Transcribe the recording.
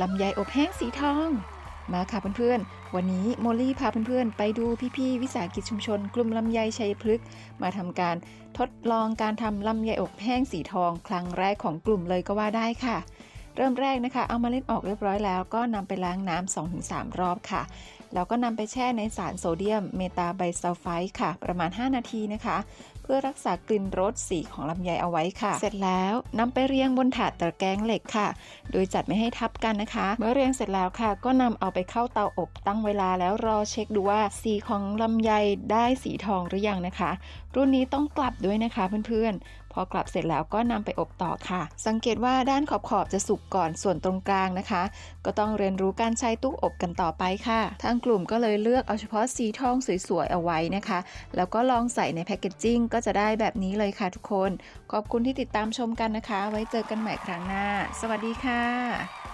ลำไยอบแห้งสีทอง มาค่ะเพื่อนๆ วันนี้โมลี่พาเพื่อนๆ ไปดูพี่ๆ วิสาหกิจชุมชน กลุ่มลำไยชัยพฤกษ์มาทำการทดลองการทำลำไยอบแห้งสีทอง ครั้งแรกของกลุ่มเลยก็ว่าได้ค่ะเริ่มแรกนะคะ เอามาเล่นออกเรียบร้อยแล้วก็นำไปล้างน้ำ 2-3 รอบค่ะ แล้วก็นำไปแช่ในสารโซเดียมเมตาไบซัลไฟต์ค่ะ ประมาณ 5 นาทีนะคะ เพื่อรักษากลิ่นรสสีของลำไยเอาไว้ค่ะ เสร็จแล้วนำไปเรียงบนถาดตะแกรงเหล็กค่ะ โดยจัดไม่ให้ทับกันนะคะ เมื่อเรียงเสร็จแล้วค่ะ ก็นำเอาไปเข้าเตาอบตั้งเวลาแล้วรอเช็คดูว่าสีของลำไยได้สีทองหรือยังนะคะ รุ่นนี้ต้องกลับด้วยนะคะเพื่อนๆพอกลับเสร็จแล้วก็นำไปอบต่อค่ะ สังเกตว่าด้านขอบๆจะสุกก่อนส่วนตรงกลางนะคะ ก็ต้องเรียนรู้การใช้ตู้อบกันต่อไปค่ะ ทางกลุ่มก็เลยเลือกเอาเฉพาะสีทองสวยๆเอาไว้นะคะ แล้วก็ลองใส่ในแพคเกจจิ้งก็จะได้แบบนี้เลยค่ะทุกคน ขอบคุณที่ติดตามชมกันนะคะ ไว้เจอกันใหม่ครั้งหน้า สวัสดีค่ะค่ะ